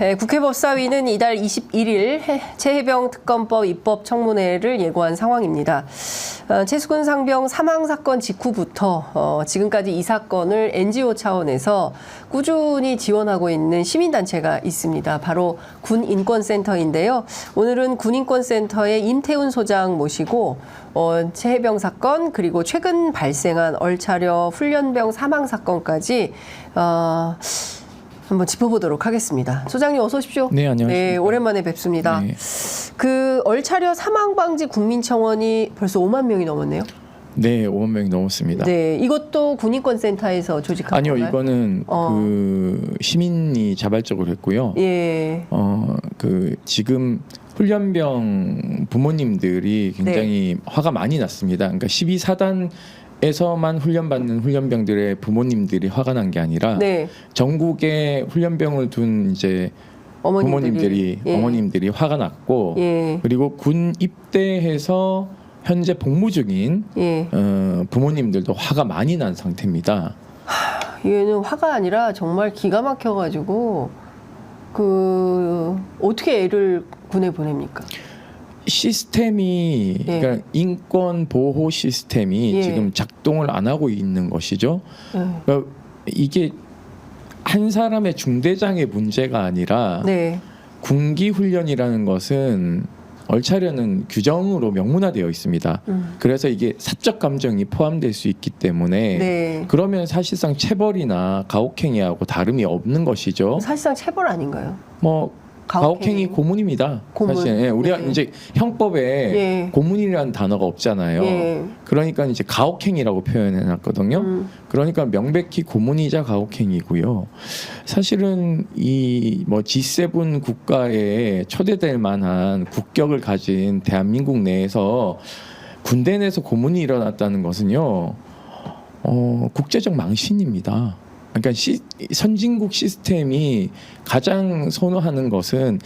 네, 국회 법사위는 이달 21일 해- 최해병 특검법 입법 청문회를 예고한 상황입니다. 어, 최수근 상병 사망 사건 직후부터 어, 지금까지 이 사건을 NGO 차원에서 꾸준히 지원하고 있는 시민단체가 있습니다. 바로 군인권센터인데요. 오늘은 군인권센터의 임태훈 소장 모시고 어, 최해병 사건 그리고 최근 발생한 얼차려 훈련병 사망 사건까지 어, 한번 짚어보도록 하겠습니다. 소장님 어서 오십시오. 네, 안녕하십니까. 네, 오랜만에 뵙습니다. 네. 그 얼차려 사망 방지 국민청원이 벌써 5만 명이 넘었네요. 네, 5만 명이 넘었습니다. 네, 이것도 군인권센터에서 조직한 아니요, 건가요? 이거는 어. 그 시민이 자발적으로 했고요. 예. 어, 그 지금 훈련병 부모님들이 굉장히 네. 화가 많이 났습니다. 그러니까 12사단 에서만 훈련받는 훈련병들의 부모님들이 화가 난 게 아니라 네. 전국에 훈련병을 둔 이제 어머님들이 부모님들이 예. 어머님들이 화가 났고 예. 그리고 군 입대해서 현재 복무 중인 예. 어, 부모님들도 화가 많이 난 상태입니다. 얘는 화가 아니라 정말 기가 막혀 가지고 그 어떻게 애를 군에 보냅니까? 시스템이 예. 그러니까 인권 보호 시스템이 예. 지금 작동을 안 하고 있는 것이죠. 예. 그러니까 이게 한 사람의 중대장의 문제가 아니라 네. 군기 훈련이라는 것은 얼차려는 규정으로 명문화되어 있습니다. 음. 그래서 이게 사적 감정이 포함될 수 있기 때문에 네. 그러면 사실상 체벌이나 가혹행위하고 다름이 없는 것이죠. 사실상 체벌 아닌가요? 뭐 가혹행위 고문입니다. 고문. 사실 예, 우리가 네. 이제 형법에 예. 고문이라는 단어가 없잖아요. 예. 그러니까 이제 가혹행위라고 표현해 놨거든요. 음. 그러니까 명백히 고문이자 가혹행위고요. 사실은 이 뭐 G7 국가에 초대될 만한 국격을 가진 대한민국 내에서 군대 내에서 고문이 일어났다는 것은요. 어, 국제적 망신입니다. 그러니까 시, 선진국 시스템이 가장 선호하는 것은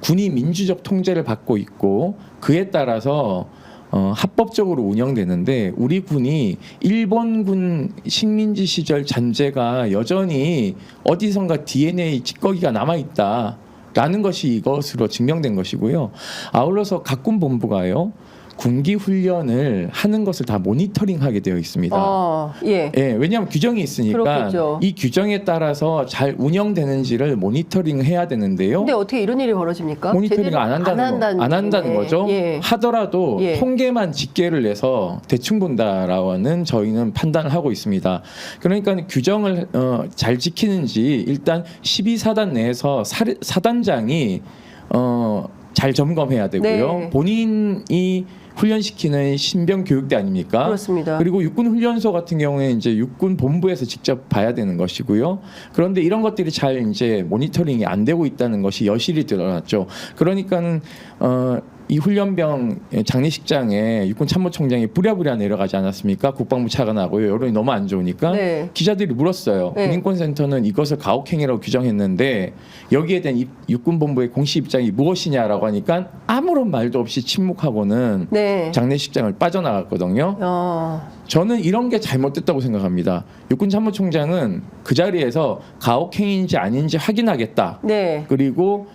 군이 민주적 통제를 받고 있고 그에 따라서 어, 합법적으로 운영되는데 우리 군이 일본군 식민지 시절 잔재가 여전히 어디선가 DNA 찌꺼기가 남아 있다. 라는 것이 이것으로 증명된 것이고요. 아울러서 각군 본부가요. 군기 훈련을 하는 것을 다 모니터링하게 되어 있습니다. 어, 예. 예, 왜냐하면 규정이 있으니까 그렇겠죠. 이 규정에 따라서 잘 운영되는지를 모니터링 해야 되는데요. 근데 어떻게 이런 일이 벌어집니까? 모니터링 제대로 안 한다는, 거, 안 한다는 얘기네. 거죠. 예. 하더라도 예. 통계만 집계를 내서 대충 본다라고는 저희는 판단을 하고 있습니다. 그러니까 규정을 어, 잘 지키는지 일단 12사단 내에서 사, 사단장이 어, 잘 점검해야 되고요. 네. 본인이 훈련시키는 신병 교육대 아닙니까? 그렇습니다. 그리고 육군 훈련소 같은 경우에 이제 육군 본부에서 직접 봐야 되는 것이고요. 그런데 이런 것들이 잘 이제 모니터링이 안 되고 있다는 것이 여실히 드러났죠. 그러니까는 어. 이 훈련병 장례식장에 육군 참모총장이 부랴부랴 내려가지 않았습니까? 국방부 차관하고요. 여론이 너무 안 좋으니까 네. 기자들이 물었어요. 네. 군인권센터는 이것을 가혹행위라고 규정했는데 여기에 대한 입- 육군본부의 공식 입장이 무엇이냐라고 하니까 아무런 말도 없이 침묵하고는 네. 장례식장을 빠져나갔거든요. 어. 저는 이런 게 잘못됐다고 생각합니다. 육군 참모총장은 그 자리에서 가혹행위인지 아닌지 확인하겠다. 네. 그리고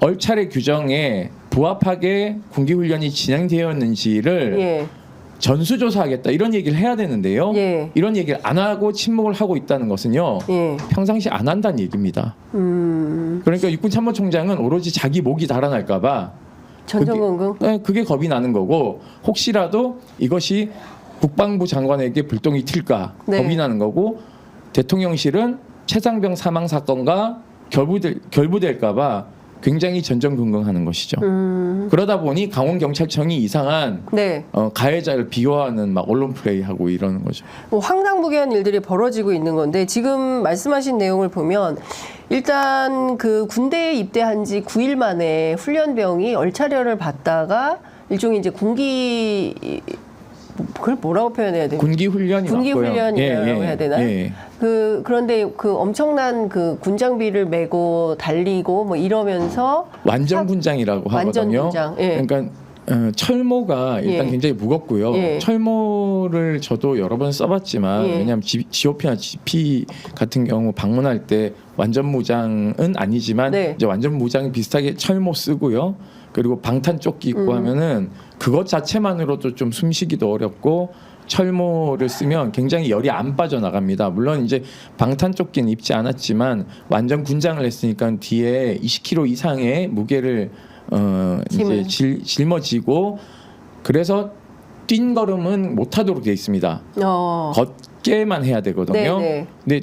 얼차례 규정에 부합하게 군기훈련이 진행되었는지를 예. 전수조사하겠다 이런 얘기를 해야 되는데요. 예. 이런 얘기를 안 하고 침묵을 하고 있다는 것은요. 예. 평상시 안 한다는 얘기입니다. 음. 그러니까 육군 참모총장은 오로지 자기 목이 달아날까봐 전전긍긍. 네, 그게 겁이 나는 거고 혹시라도 이것이 국방부 장관에게 불똥이 튈까 네. 겁이 나는 거고 대통령실은 최상병 사망 사건과 결부될 결부될까봐 굉장히 전전긍긍하는 것이죠. 음. 그러다 보니 강원 경찰청이 이상한 네. 어, 가해자를 비호하는 막 언론 플레이하고 이러는 거죠. 뭐 황당무계한 일들이 벌어지고 있는 건데 지금 말씀하신 내용을 보면 일단 그 군대에 입대한 지 9일 만에 훈련병이 얼차려를 받다가 일종의 이제 군기 그걸 뭐라고 표현해야 돼요? 군기 훈련이 군기 맞고요. 훈련이라고 해야 되나요? 예. 그 그런데 그 엄청난 그 군장비를 메고 달리고 뭐 이러면서 완전 군장이라고 완전 하거든요. 군장, 예. 그러니까 어, 철모가 일단 예. 굉장히 무겁고요. 예. 철모를 저도 여러 번 써봤지만 예. 왜냐하면 G, GOP나 GP 같은 경우 방문할 때 완전 무장은 아니지만 네. 이제 완전 무장 비슷하게 철모 쓰고요. 그리고 방탄 조끼 입고 음. 하면은 그것 자체만으로도 좀 숨쉬기도 어렵고 철모를 쓰면 굉장히 열이 안 빠져나갑니다. 물론 이제 방탄 조끼는 입지 않았지만 완전 군장을 했으니까 뒤에 20kg 이상의 무게를 어 이제. 질, 짊어지고 그래서 뛴 걸음은 못 하도록 되어 있습니다. 어. 걷게만 해야 되거든요. 네, 네. 근데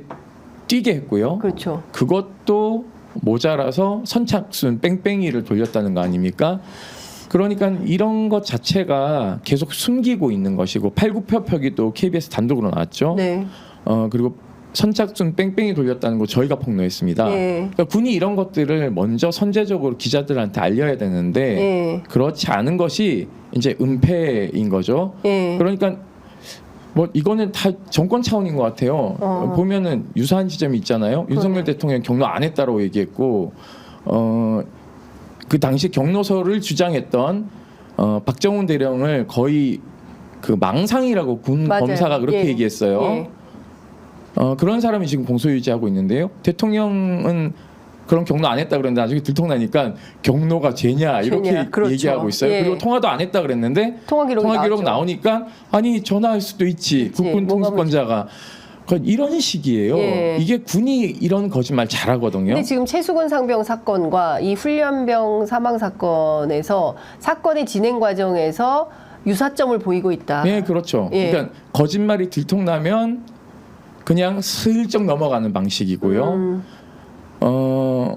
뛰게 했고요. 그렇죠. 그것도 모자라서 선착순 뺑뺑이를 돌렸다는 거 아닙니까? 그러니까 이런 것 자체가 계속 숨기고 있는 것이고 팔굽혀펴기 또 KBS 단독으로 나왔죠. 네. 어 그리고 선착순 뺑뺑이 돌렸다는 거 저희가 폭로했습니다. 예. 그러니까 군이 이런 것들을 먼저 선제적으로 기자들한테 알려야 되는데 예. 그렇지 않은 것이 이제 은폐인 거죠. 예. 그러니까 뭐 이거는 다 정권 차원인 것 같아요. 어. 보면은 유사한 지점이 있잖아요. 윤석열. 대통령 경로 안 했다고 얘기했고 어 그 당시 경로서를 주장했던 어 박정훈 대령을 거의 그 망상이라고 군 맞아요. 검사가 그렇게 예. 얘기했어요. 예. 어, 그런 사람이 지금 공소 유지하고 있는데요. 대통령은 그런 경로 안 했다 그랬는데 나중에 들통나니까 경로가 죄냐 이렇게 죄냐, 그렇죠. 얘기하고 있어요. 예. 그리고 통화도 안 했다 그랬는데 통화 기록이 통화 기록. 나오니까 아니 전화할 수도 있지 그치, 국군 통수권자가 그 이런 식이에요. 예. 이게 군이 이런 거짓말 잘하거든요. 근데 지금 최수근 상병 사건과 이 훈련병 사망 사건에서 사건의 진행 과정에서 유사점을 보이고 있다. 네, 그렇죠. 예. 그러니까 거짓말이 들통나면 그냥 슬쩍 넘어가는 방식이고요. 음, 어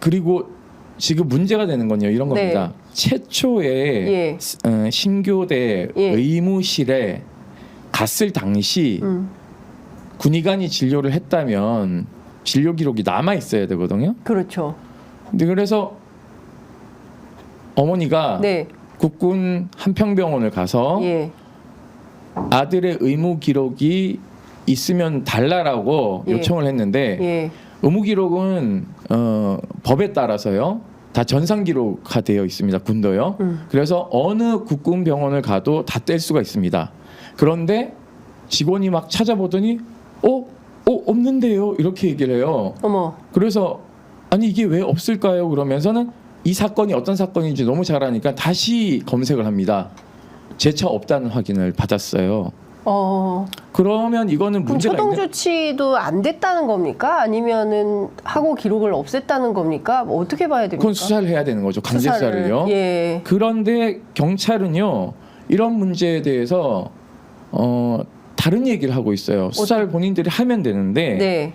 그리고 지금 문제가 되는 건요 이런 네. 겁니다. 최초에 예. 어, 신교대 예. 의무실에 갔을 당시 음, 군의관이 진료를 했다면 진료 기록이 남아 있어야 되거든요. 그렇죠. 근데 그래서 어머니가 네. 국군 한평병원을 가서 예. 아들의 의무 기록이 있으면 달라라고 예. 요청을 했는데 예. 의무 기록은 어, 법에 따라서요 다 전산 기록화 되어 있습니다 군도요. 음. 그래서 어느 국군 병원을 가도 다 뗄 수가 있습니다. 그런데 직원이 막 찾아보더니 어, 어 없는데요 이렇게 얘기를 해요. 어머. 그래서 아니 이게 왜 없을까요? 그러면서는 이 사건이 어떤 사건인지 너무 잘 아니까 다시 검색을 합니다. 제차 없다는 확인을 받았어요. 어. 그러면 이거는 문제가 초동 있는 조치도 안 됐다는 겁니까? 아니면은 하고 기록을 없앴다는 겁니까? 뭐 어떻게 봐야 됩니까? 그건 수사를 해야 되는 거죠. 강제 수사를. 수사를요. 예. 그런데 경찰은요 이런 문제에 대해서 어 다른 얘기를 하고 있어요. 수사를 본인들이 하면 되는데 네.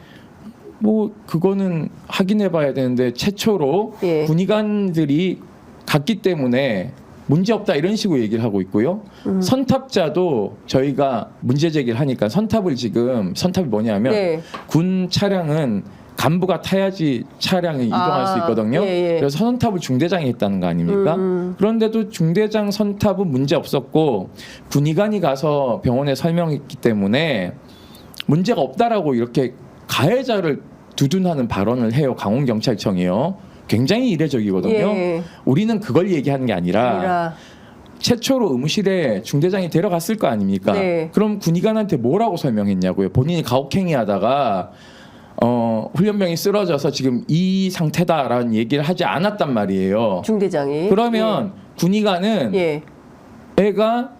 뭐 그거는 확인해 봐야 되는데 최초로 예. 군의관들이 갔기 때문에 문제 없다 이런 식으로 얘기를 하고 있고요. 음. 선탑자도 저희가 문제 제기를 하니까 선탑을 지금 선탑이 뭐냐면 네. 군 차량은 간부가 타야지 차량이 이동할 수 아, 있거든요. 예, 예. 그래서 선탑을 중대장이 했다는 거 아닙니까? 음. 그런데도 중대장 선탑은 문제 없었고 군의관이 가서 병원에 설명했기 때문에 문제가 없다라고 이렇게 가해자를 두둔하는 발언을 해요. 강원 경찰청이요. 굉장히 이례적이거든요. 예. 우리는 그걸 얘기하는 게 아니라, 아니라 최초로 의무실에 중대장이 데려갔을 거 아닙니까? 네. 그럼 군의관한테 뭐라고 설명했냐고요. 본인이 가혹행위하다가 어, 훈련병이 쓰러져서 지금 이 상태다라는 얘기를 하지 않았단 말이에요. 중대장이 그러면 군의관은 예. 애가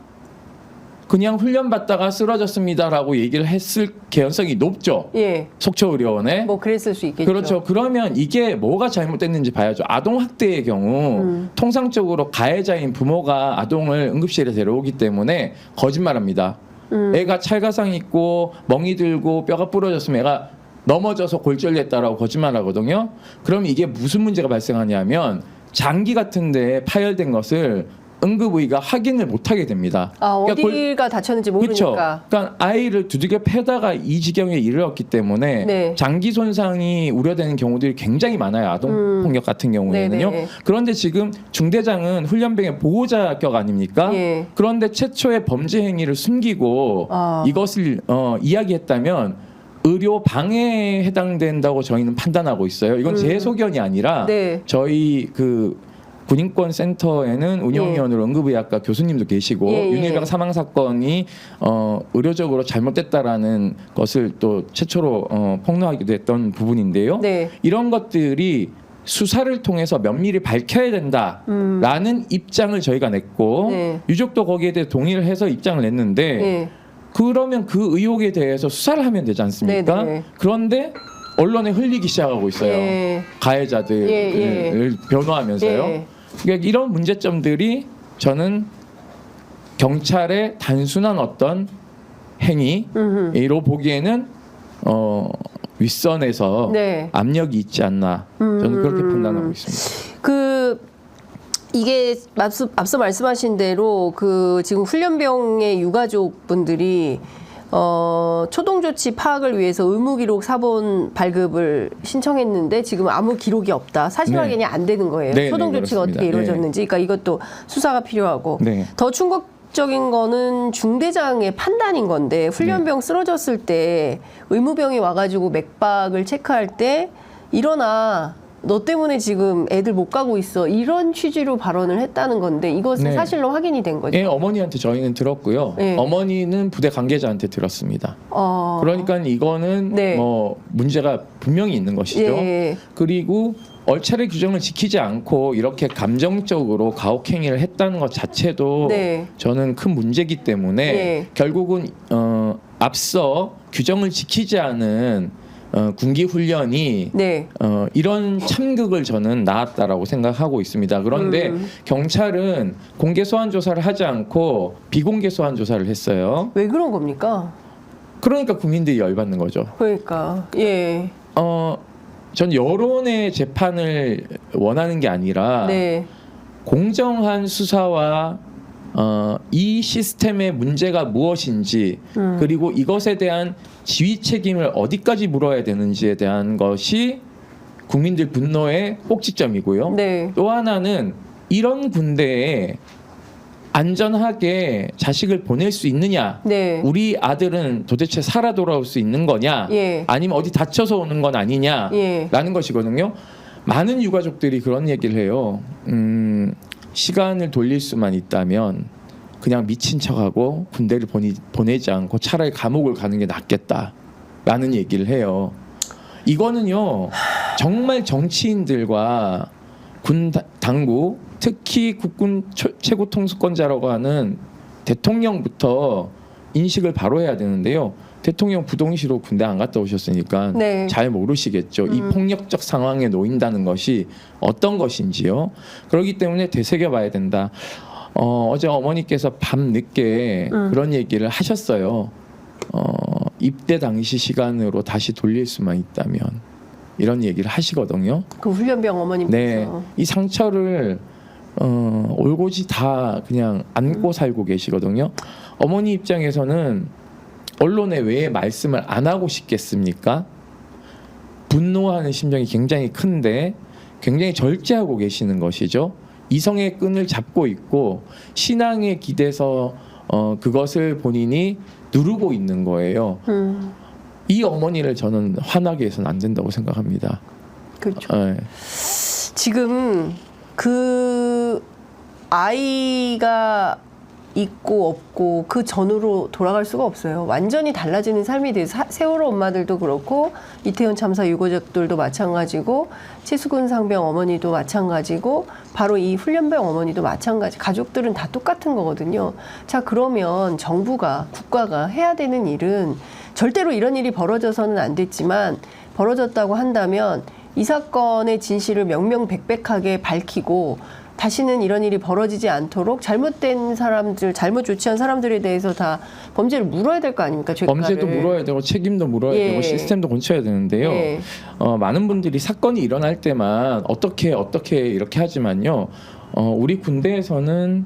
그냥 훈련 받다가 쓰러졌습니다라고 얘기를 했을 개연성이 높죠. 예. 속초 의료원에. 뭐 그랬을 수 있겠죠. 그렇죠. 그러면 이게 뭐가 잘못됐는지 봐야죠. 아동 학대의 경우 음. 통상적으로 가해자인 부모가 아동을 응급실에 데려오기 때문에 거짓말합니다. 음. 애가 찰가상 있고 멍이 들고 뼈가 부러졌으면 애가 넘어져서 골절됐다라고 거짓말하거든요. 그럼 이게 무슨 문제가 발생하냐면 장기 같은데 파열된 것을 응급의가 확인을 못하게 됩니다. 아 그러니까 골- 어디가 다쳤는지 그렇죠. 모르니까. 그러니까 아이를 두들겨 패다가 이 지경에 이르렀기 때문에 네. 장기 손상이 우려되는 경우들이 굉장히 많아요. 아동 음. 폭력 같은 경우에는요. 네네. 그런데 지금 중대장은 훈련병의 보호자격 아닙니까? 예. 그런데 최초의 범죄 행위를 숨기고 아. 이것을 어, 이야기했다면 의료 방해에 해당된다고 저희는 판단하고 있어요. 이건 제 음. 소견이 아니라 네. 저희 그 군인권 센터에는 운영위원으로 응급의학과 교수님도 계시고 예, 예. 윤일병 사망 사건이 어, 의료적으로 잘못됐다라는 것을 또 최초로 어, 폭로하기도 했던 부분인데요. 네. 이런 것들이 수사를 통해서 면밀히 밝혀야 된다라는 입장을 저희가 냈고 음. 네. 유족도 거기에 대해 동의를 해서 입장을 냈는데 예. 그러면 그 의혹에 대해서 수사를 하면 되지 않습니까? 네, 네. 그런데 언론에 흘리기 시작하고 있어요. 예. 가해자들을 예, 변호하면서요. 예. 그러니까 이런 문제점들이 저는 경찰의 단순한 어떤 행위로. 보기에는 어, 윗선에서 네. 압력이 있지 않나 저는 그렇게 음. 판단하고 있습니다. 그 이게 앞서, 앞서 말씀하신 대로 그 지금 훈련병의 유가족 분들이 어, 초동 조치 파악을 위해서 의무 기록 사본 발급을 신청했는데 지금 아무 기록이 없다. 사실 네. 확인이 안 되는 거예요. 네, 초동 네, 조치가 그렇습니다. 어떻게 이루어졌는지. 그러니까 이것도 수사가 필요하고 네. 더 충격 적인 거는 중대장의 판단인 건데 훈련병 네. 쓰러졌을 때 의무병이 와가지고 맥박을 체크할 때 일어나 너 때문에 지금 애들 못 가고 있어 이런 취지로 발언을 했다는 건데 이것은 네. 사실로 확인이 된 거죠. 예, 어머니한테 저희는 들었고요. 네. 어머니는 부대 관계자한테 들었습니다. 어, 그러니까 이거는 네. 뭐 문제가 분명히 있는 것이죠. 예, 그리고 얼차례 규정을 지키지 않고 이렇게 감정적으로 가혹행위를 했다는 것 자체도 네. 저는 큰 문제이기 때문에 네. 결국은 어, 앞서 규정을 지키지 않은 어, 군기 훈련이 네. 어, 이런 참극을 저는 나왔다라고 생각하고 있습니다. 그런데 음. 경찰은 공개 소환 조사를 하지 않고 비공개 소환 조사를 했어요. 왜 그런 겁니까? 그러니까 국민들이 열받는 거죠. 그러니까 예, 어, 전 여론의 재판을 원하는 게 아니라 네, 공정한 수사와 어, 이 시스템의 문제가 무엇인지 음. 그리고 이것에 대한 지휘 책임을 어디까지 물어야 되는지에 대한 것이 국민들 분노의 꼭지점이고요. 네, 또 하나는 이런 군대에 안전하게 자식을 보낼 수 있느냐? 네, 우리 아들은 도대체 살아 돌아올 수 있는 거냐? 예, 아니면 어디 다쳐서 오는 건 아니냐? 예, 라는 것이거든요. 많은 유가족들이 그런 얘기를 해요. 음, 시간을 돌릴 수만 있다면 그냥 미친 척하고 군대를 보내, 보내지 않고 차라리 감옥을 가는 게 낫겠다라는 얘기를 해요. 이거는요 정말 정치인들과 군 다- 당국 특히 국군 최- 최고 통수권자라고 하는 대통령부터 인식을 바로 해야 되는데요. 대통령 부동시로 군대 안 갔다 오셨으니까 네. 잘 모르시겠죠. 이 음. 폭력적 상황에 놓인다는 것이 어떤 것인지요. 그렇기 때문에 되새겨 봐야 된다. 어, 어제 어머니께서 밤 늦게 음. 그런 얘기를 하셨어요. 어, 입대 당시 시간으로 다시 돌릴 수만 있다면 이런 얘기를 하시거든요. 그 훈련병 어머님께서 네, 이 상처를 어, 올고지 다 그냥 안고 음. 살고 계시거든요. 어머니 입장에서는 언론에 왜 말씀을 안 하고 싶겠습니까? 분노하는 심정이 굉장히 큰데 굉장히 절제하고 계시는 것이죠. 이성의 끈을 잡고 있고 신앙에 기대서 어, 그것을 본인이 누르고 있는 거예요. 음, 이 어머니를 저는 화나게 해서는 안 된다고 생각합니다. 그렇죠. 예. 지금 그 아이가 있고 없고 그 전으로 돌아갈 수가 없어요. 완전히 달라지는 삶이 사- 세월호 엄마들도 그렇고 이태원 참사 유가족들도 마찬가지고 최수근 상병 어머니도 마찬가지고 바로 이 훈련병 어머니도 마찬가지. 가족들은 다 똑같은 거거든요. 자 그러면 정부가 국가가 해야 되는 일은 절대로 이런 일이 벌어져서는 안 됐지만 벌어졌다고 한다면 이 사건의 진실을 명명백백하게 밝히고 다시는 이런 일이 벌어지지 않도록 잘못된 사람들, 잘못 조치한 사람들에 대해서 다 범죄를 물어야 될 거 아닙니까? 죄가를. 범죄도 물어야 되고 책임도 물어야 예. 되고 시스템도 고쳐야 되는데요. 예. 어, 많은 분들이 사건이 일어날 때만 어떻게 어떻게 이렇게 하지만요. 어, 우리 군대에서는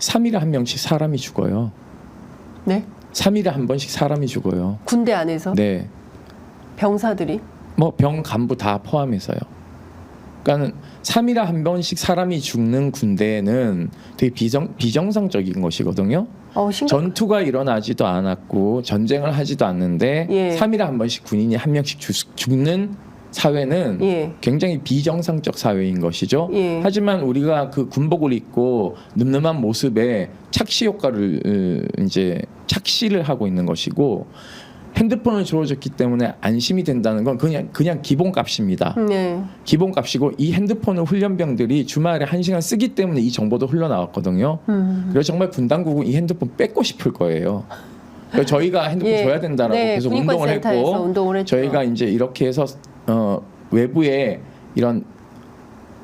3일에 한 명씩 사람이 죽어요. 네? 3일에 한 번씩 사람이 죽어요. 군대 안에서 네. 병사들이 뭐 병 간부 다 포함해서요. 그러니까는 3일에 한 번씩 사람이 죽는 군대는 되게 비정 비정상적인 것이거든요. 어. 전투가 일어나지도 않았고 전쟁을 하지도 않는데 예. 3일에 한 번씩 군인이 한 명씩 죽, 죽는 사회는 예. 굉장히 비정상적 사회인 것이죠. 예. 하지만 우리가 그 군복을 입고 늠름한 모습에 착시 효과를 으, 이제 착시를 하고 있는 것이고 핸드폰을 주어졌기 때문에 안심이 된다는 건 그냥 그냥 기본값입니다. 네. 기본값이고 이 핸드폰을 훈련병들이 주말에 한 시간 쓰기 때문에 이 정보도 흘러나왔거든요. 음. 그래서 정말 분당국은 이 핸드폰 뺏고 싶을 거예요. 그래서 저희가 핸드폰 예. 줘야 된다라고 네, 계속 운동을 했고 운동을. 저희가 이제 이렇게 해서 어, 외부에 이런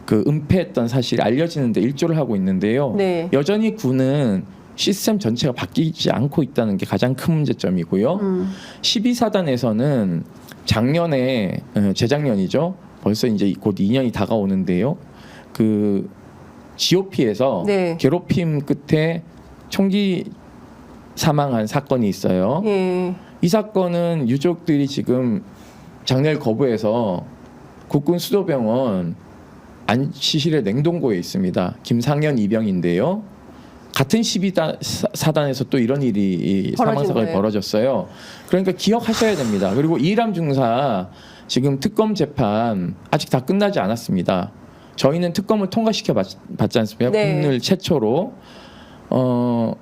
그 은폐했던 사실이 알려지는데 일조를 하고 있는데요. 네. 여전히 군은 시스템 전체가 바뀌지 않고 있다는 게 가장 큰 문제점이고요. 음. 12사단에서는 작년에 어, 재작년이죠. 벌써 이제 곧 2년이 다가오는데요. 그 GOP에서 네. 괴롭힘 끝에 총기 사망한 사건이 있어요. 예. 이 사건은 유족들이 지금 장례를 거부해서 국군 수도병원 안치실의 냉동고에 있습니다. 김상현 이병인데요. 같은 12사단에서 또 이런 일이 벌어진 사망 사건이 거예요. 벌어졌어요. 그러니까 기억하셔야 됩니다. 그리고 이람 중사 지금 특검 재판 아직 다 끝나지 않았습니다. 저희는 특검을 통과시켜 봤, 봤지 않습니까? 네. 오늘 최초로 어,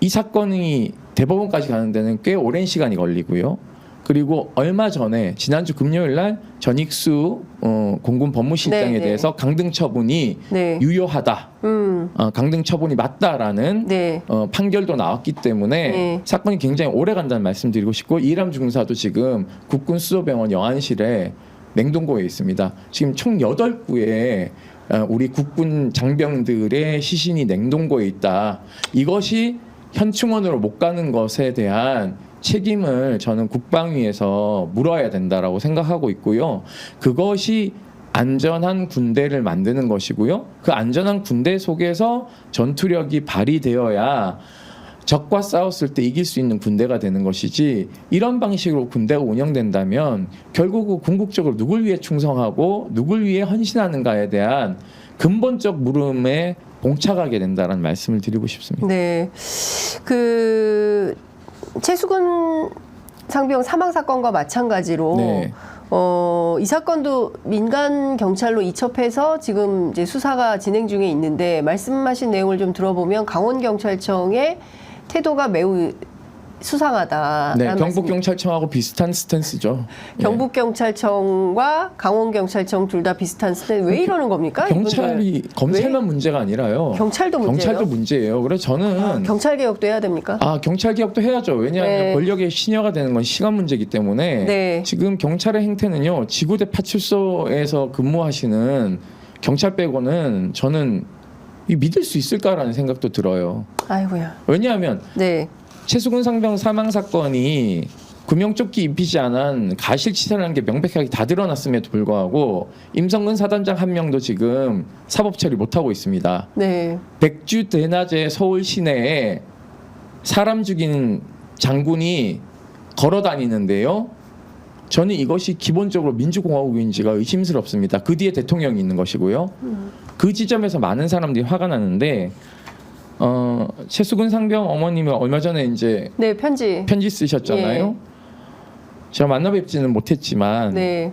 이 사건이 대법원까지 가는 데는 꽤 오랜 시간이 걸리고요. 그리고 얼마 전에 지난주 금요일 날 전익수 어, 공군 법무실장에 네, 네. 대해서 강등 처분이 네. 유효하다, 음. 어, 강등 처분이 맞다라는 네. 어, 판결도 나왔기 때문에 네. 사건이 굉장히 오래 간다는 말씀드리고 싶고 이람 중사도 지금 국군 수도병원 영안실에 냉동고에 있습니다. 지금 총 8구의 어, 우리 국군 장병들의 시신이 냉동고에 있다. 이것이 현충원으로 못 가는 것에 대한 책임을 저는 국방위에서 물어야 된다라고 생각하고 있고요. 그것이 안전한 군대를 만드는 것이고요. 그 안전한 군대 속에서 전투력이 발휘되어야 적과 싸웠을 때 이길 수 있는 군대가 되는 것이지 이런 방식으로 군대가 운영된다면 결국 궁극적으로 누굴 위해 충성하고 누굴 위해 헌신하는가에 대한 근본적 물음에 봉착하게 된다는 말씀을 드리고 싶습니다. 네. 그 최수근 상병 사망 사건과 마찬가지로 네. 어, 이 사건도 민간 경찰로 이첩해서 지금 이제 수사가 진행 중에 있는데 말씀하신 내용을 좀 들어보면 강원 경찰청의 태도가 매우 수상하다. 네, 경북 경찰청하고 비슷한 스탠스죠. 예. 경북 경찰청과 강원 경찰청 둘 다 비슷한 스탠스. 왜 이러는 겁니까? 경찰이? 검찰만 문제가 아니라요. 경찰도 문제예요. 경찰도 문제예요. 그래서 저는 아, 경찰 개혁도 해야 됩니까? 아 경찰 개혁도 해야죠. 왜냐하면 네. 권력의 신여가 되는 건 시간 문제이기 때문에 네. 지금 경찰의 행태는요 지구대 파출소에서 근무하시는 경찰 빼고는 저는 이 믿을 수 있을까라는 생각도 들어요. 아이고야. 왜냐하면 네. 최수근 상병 사망 사건이 구명조끼 입히지 않은 가실치사라는 게 명백하게 다 드러났음에도 불구하고 임성근 사단장 한 명도 지금 사법 처리 못 하고 있습니다. 네. 백주 대낮에 서울 시내에 사람 죽인 장군이 걸어 다니는데요. 저는 이것이 기본적으로 민주공화국인지가 의심스럽습니다. 그 뒤에 대통령이 있는 것이고요. 그 지점에서 많은 사람들이 화가 나는데 어, 최수근 상병 어머님이 얼마 전에 이제 네, 편지. 편지 쓰셨잖아요. 예. 제가 만나 뵙지는 못했지만 네.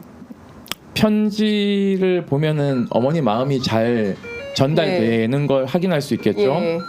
편지를 보면은 어머니 마음이 잘 전달되는 걸 확인할 수 있겠죠. 예.